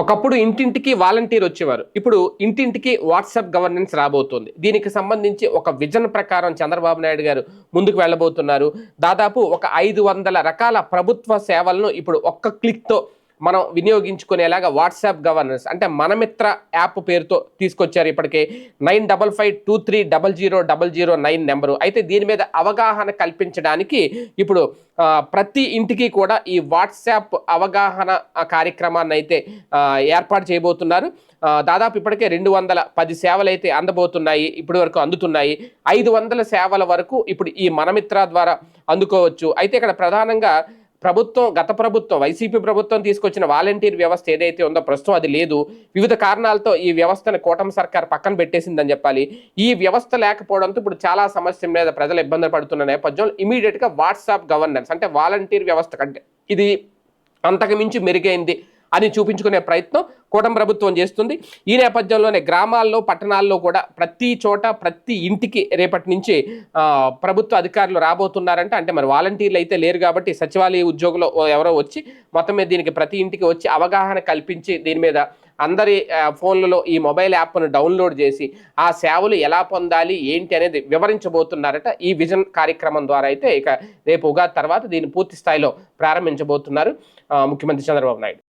ఒకప్పుడు ఇంటింటికి వాలంటీర్ వచ్చేవారు. ఇప్పుడు ఇంటింటికి వాట్సాప్ గవర్నెన్స్ రాబోతోంది. దీనికి సంబంధించి ఒక విజన్ ప్రకారం చంద్రబాబు నాయుడు గారు ముందుకు వెళ్ళబోతున్నారు. దాదాపు ఒక ఐదు వందల రకాల ప్రభుత్వ సేవలను ఇప్పుడు ఒక్క క్లిక్తో మనం వినియోగించుకునేలాగా వాట్సాప్ గవర్నెన్స్ అంటే మనమిత్ర యాప్ పేరుతో తీసుకొచ్చారు ఇప్పటికే nine double five two three double zero double zero nine number. అయితే దీని మీద అవగాహన కల్పించడానికి ఇప్పుడు ప్రతి ఇంటికి కూడా ఈ వాట్సాప్ అవగాహన కార్యక్రమాన్ని అయితే ఏర్పాటు చేయబోతున్నారు. దాదాపు ఇప్పటికే రెండు వందల పది సేవలు అయితే అందబోతున్నాయి ఇప్పటి వరకు అందుతున్నాయి. ఐదు వందల సేవల వరకు ఇప్పుడు ఈ మనమిత్ర ద్వారా అందుకోవచ్చు. అయితే ఇక్కడ ప్రధానంగా ప్రభుత్వం గత ప్రభుత్వం వైసీపీ ప్రభుత్వం తీసుకొచ్చిన వాలంటీర్ వ్యవస్థ ఏదైతే ఉందో ప్రస్తుతం అది లేదు. వివిధ కారణాలతో ఈ వ్యవస్థను కూటమి సర్కార్ పక్కన పెట్టేసిందని చెప్పాలి. ఈ వ్యవస్థ లేకపోవడంతో ఇప్పుడు చాలా సమస్య మీద ప్రజలు ఇబ్బంది పడుతున్న నేపథ్యంలో ఇమీడియట్గా వాట్సాప్ గవర్నెన్స్ అంటే వాలంటీర్ వ్యవస్థ కంటే ఇది అంతకు మించి మెరుగైంది. అని చూపించుకునే ప్రయత్నం కూటమి ప్రభుత్వం చేస్తుంది. ఈ నేపథ్యంలోనే గ్రామాల్లో పట్టణాల్లో కూడా ప్రతి చోట ప్రతి ఇంటికి రేపటి నుంచి ప్రభుత్వ అధికారులు రాబోతున్నారంటే. అంటే మరి వాలంటీర్లు అయితే లేరు కాబట్టి సచివాలయ ఉద్యోగులు ఎవరో వచ్చి మొత్తం మీద దీనికి ప్రతి ఇంటికి వచ్చి అవగాహన కల్పించి దీని మీద అందరి ఫోన్లలో ఈ మొబైల్ యాప్ను డౌన్లోడ్ చేసి ఆ సేవలు ఎలా పొందాలి ఏంటి అనేది వివరించబోతున్నారట. ఈ విజన్ కార్యక్రమం ద్వారా అయితే ఇక రేపు ఉగాది తర్వాత దీన్ని పూర్తి స్థాయిలో ప్రారంభించబోతున్నారు ముఖ్యమంత్రి చంద్రబాబు నాయుడు.